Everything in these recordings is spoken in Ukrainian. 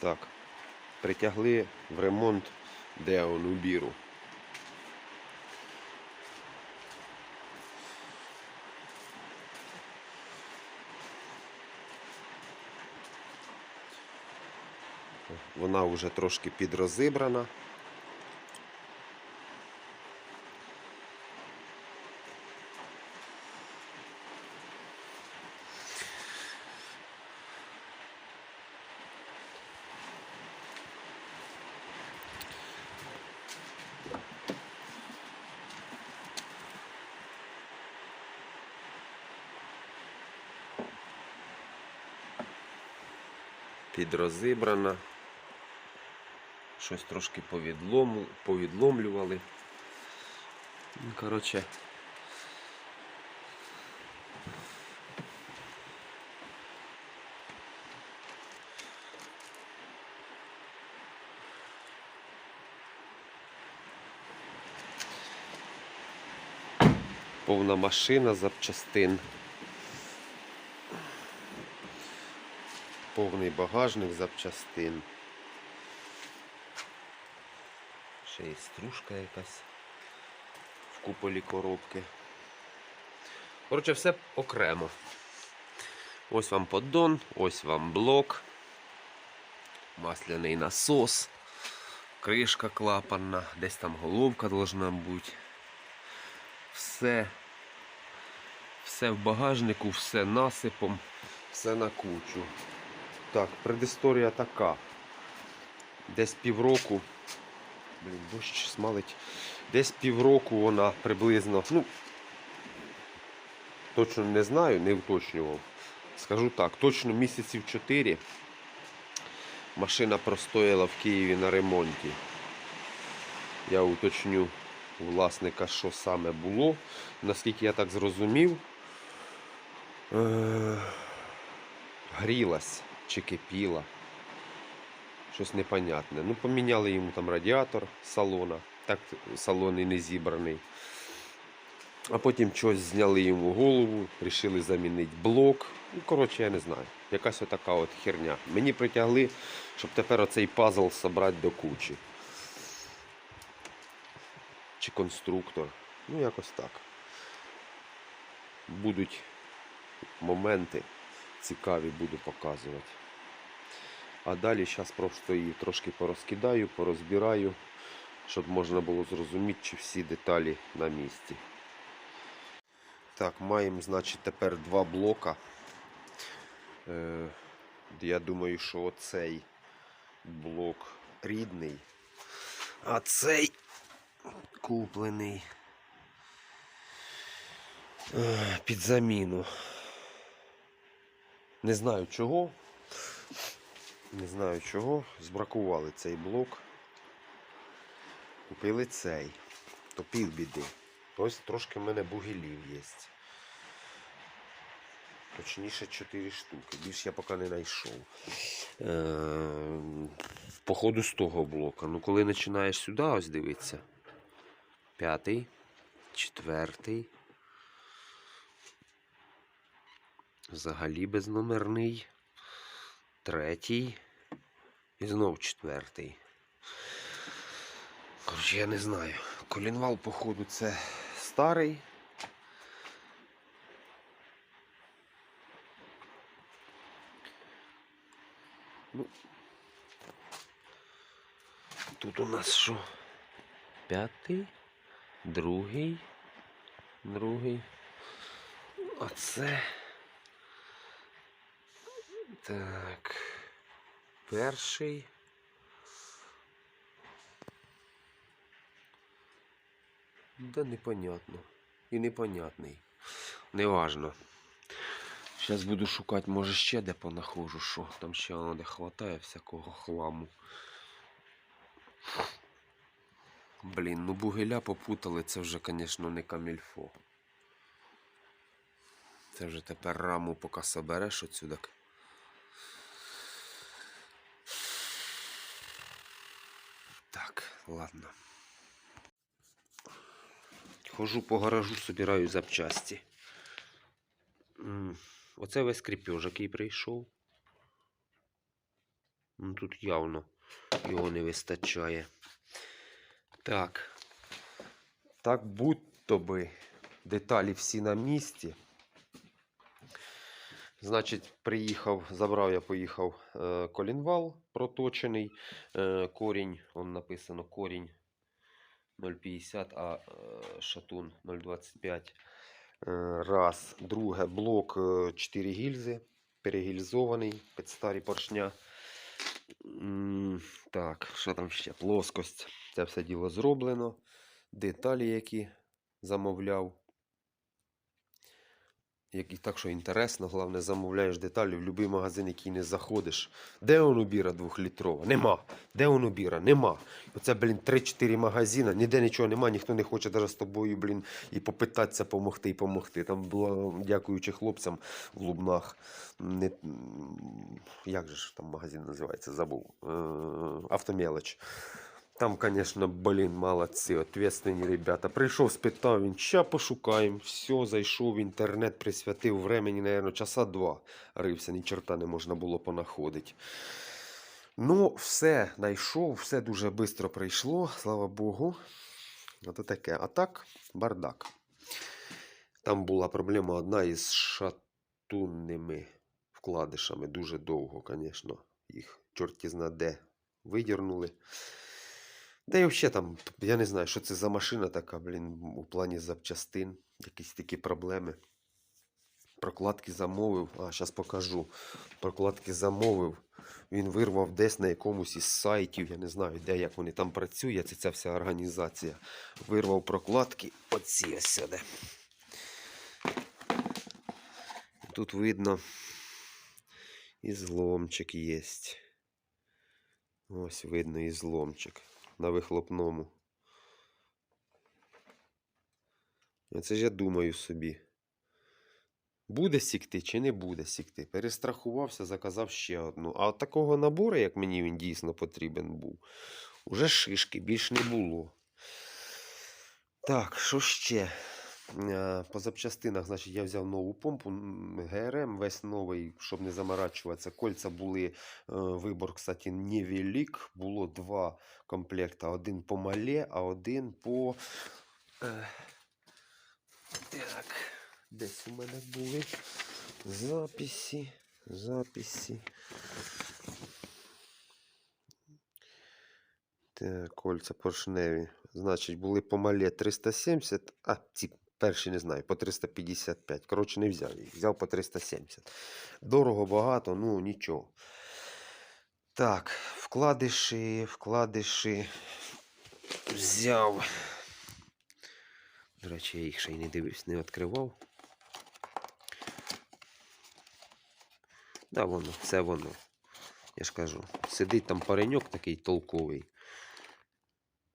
Так, притягли в ремонт Деон у біру. Вона вже трошки підрозибрана. Підрозібрана. Щось трошки повідлому, повідломлювали. Ну, коротше. Повна машина запчастин. Повний багажник запчастин. Ще є стружка якась в куполі коробки. Коротше, все окремо. Ось вам поддон, ось вам блок, масляний насос, кришка клапанна, десь там головка должна бути. Все, все в багажнику, все насипом, все на кучу. Так, предісторія така. Десь півроку. Блін, дощ смалить. Десь півроку вона приблизно. Ну, точно не знаю, не уточнював. Скажу так, точно місяців 4 машина простояла в Києві на ремонті. Я уточню власника, що саме було. Наскільки я так зрозумів, е- грілась чи кипіла. Щось непонятне. Ну, поміняли йому там радіатор салона, так салон і не зібраний. А потім щось зняли йому голову, вирішили замінити блок. Ну, коротше, я не знаю. Якась отака от херня. Мені притягли, щоб тепер оцей пазл собрати до кучі. Чи конструктор. Ну, якось так. Будуть моменти цікаві буду показувати. А далі зараз просто її трошки порозкидаю, порозбираю, щоб можна було зрозуміти, чи всі деталі на місці. Так, маємо, значить, тепер два блока. Е, я думаю, що оцей блок рідний, а цей куплений е, під заміну. Не знаю чого. Не знаю чого. Збракували цей блок. Купили цей. То півбіди. Ось трошки в мене бугелів є. Точніше 4 штуки. Більш я поки не знайшов. Е, Походу з того блока. Ну коли починаєш сюди, ось дивитися. П'ятий, четвертий. Взагалі безномерний. Третій. І знов четвертий. Коротше, я не знаю. Колінвал, походу, це старий. Ну, тут у нас що? П'ятий, другий, другий. А це. Так. Перший. Да непонятно. І непонятний. Неважно. Зараз буду шукати, може ще де понахожу, що там ще воно де хватає всякого хламу. Блін, ну бугеля попутали, це вже, звісно, не камільфо. Це вже тепер раму поки собереш отсюда. Так, ладно. Хожу по гаражу, собираю запчасті. Оце весь кріпеж, який прийшов. Ну, тут явно його не вистачає. Так. Так будто би деталі всі на місці. Значить, приїхав, забрав я, поїхав е, колінвал проточений. Е, корінь, он написано корінь 0,50, а е, шатун 0,25. Е, раз. Друге, блок е, 4 гільзи, перегільзований під старі поршня. Так, що там ще? Плоскость. Це все діло зроблено. Деталі, які замовляв. Як і так, що інтересно, головне, замовляєш деталі в будь-який магазин, який не заходиш. Де воно біра двохлітрова? Нема. Де воно біра? Нема. Оце, блін, 3-4 магазини, ніде нічого нема, ніхто не хоче навіть з тобою, блін, і попитатися, помогти і помогти. Там було, дякуючи хлопцям в Лубнах. Не, як же ж там магазин називається? Забув. Е, Автомелоч. Там, конечно, блін, молодці, ответственні ребята. Прийшов, спитав він, ща пошукаємо. Все, зайшов в інтернет, присвятив времени, наверное, часа два рився, ні чорта не можна було понаходити. Ну, все знайшов, все дуже швидко прийшло, слава Богу. Ото таке. А так, бардак. Там була проблема одна із шатунними вкладишами. Дуже довго, звісно. Їх чорті зна де видірнули. Та й взагалі там, я не знаю, що це за машина така, блін, у плані запчастин. Якісь такі проблеми. Прокладки замовив. А, зараз покажу. Прокладки замовив. Він вирвав десь на якомусь із сайтів, я не знаю, де як вони там працюють, це ця вся організація. Вирвав прокладки. Оці ось сюди. Тут видно, і зломчик є. Ось видно і зломчик на вихлопному. Це ж я думаю собі. Буде сікти чи не буде сікти? Перестрахувався, заказав ще одну. А от такого набору, як мені він дійсно потрібен був, уже шишки більш не було. Так, що ще? Е, По запчастинах, значить, я взяв нову помпу ГРМ, весь новий, щоб не заморачуватися. Кольця були, е, вибор, кстати, невелик. Було два комплекта. Один по мале, а один по. е, Так, десь у мене були записи, записи. Так, кольця поршневі. Значить, були по мале 370, а ці перші не знаю, по 355. Коротше, не взяв їх. Взяв по 370. Дорого, багато, ну нічого. Так, вкладиші, вкладиші. Взяв. До речі, я їх ще й не дивився, не відкривав. Да, воно, це воно. Я ж кажу, сидить там пареньок такий толковий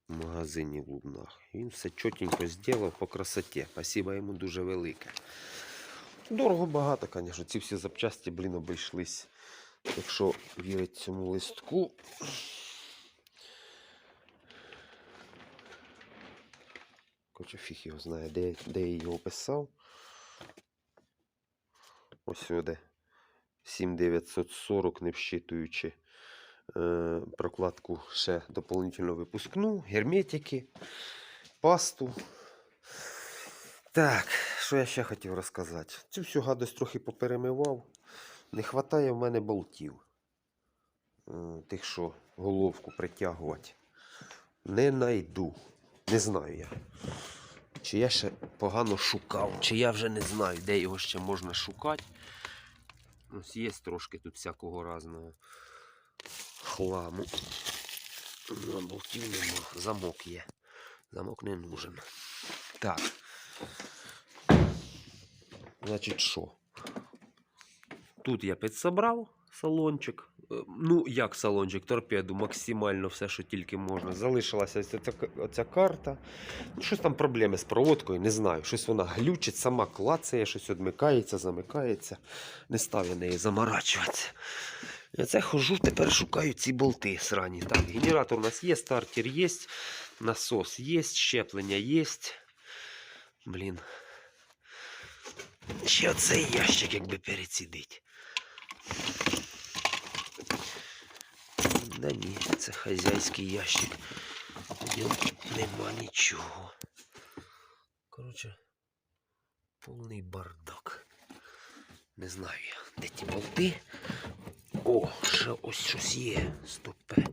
в магазині в Лубнах. Він все чотенько зробив по красоті. Спасибо йому дуже велике. Дорого багато, звісно. Ці всі запчасті, блін, обійшлись. Якщо вірить цьому листку. Короче, фіг його знає, де, де я його писав. Ось сюди. 7940, не вщитуючи прокладку ще дополнительно випускну, герметики, пасту. Так, що я ще хотів розказати? Цю всю гадость трохи поперемивав. Не вистачає в мене болтів. Е, Тих, що головку притягувати. Не найду. Не знаю я. Чи я ще погано шукав, чи я вже не знаю, де його ще можна шукати. Ось є трошки тут всякого разного хламу. Ну, болтів нема. Замок є. Замок не нужен. Так. Значить, що? Тут я підсобрав салончик. Е, Ну, як салончик, торпеду, максимально все, що тільки можна. Залишилася ця, оця карта. Ну, Щось там проблеми з проводкою, не знаю. Щось вона глючить, сама клацає, щось одмикається, замикається. Не став я неї заморачуватися. Я це хожу, тепер шукаю ці болти срані. Так, генератор у нас є, стартер є, насос є, щеплення є. Блін. Ще цей ящик якби перецідить. Да ні, це хазяйський ящик. Нема нічого. Коротше, повний бардак. Не знаю я, де ті болти. О, ще ось щось є. Стопе.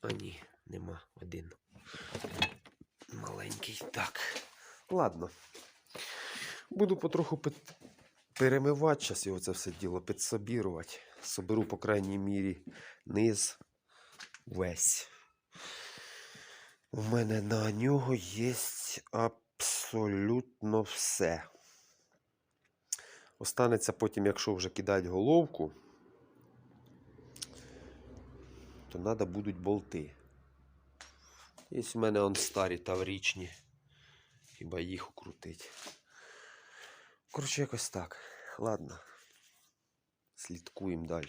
А ні, нема один. Маленький. Так. Ладно. Буду потроху пит- перемивати зараз його це все діло, підсобірувати. Соберу, по крайній мірі, низ весь. У мене на нього є абсолютно все. Останеться потім, якщо вже кидати головку, то треба будуть болти. Є у мене он старі таврічні. Хіба їх укрутить. Коротше, якось так. Ладно. Слідкуємо далі.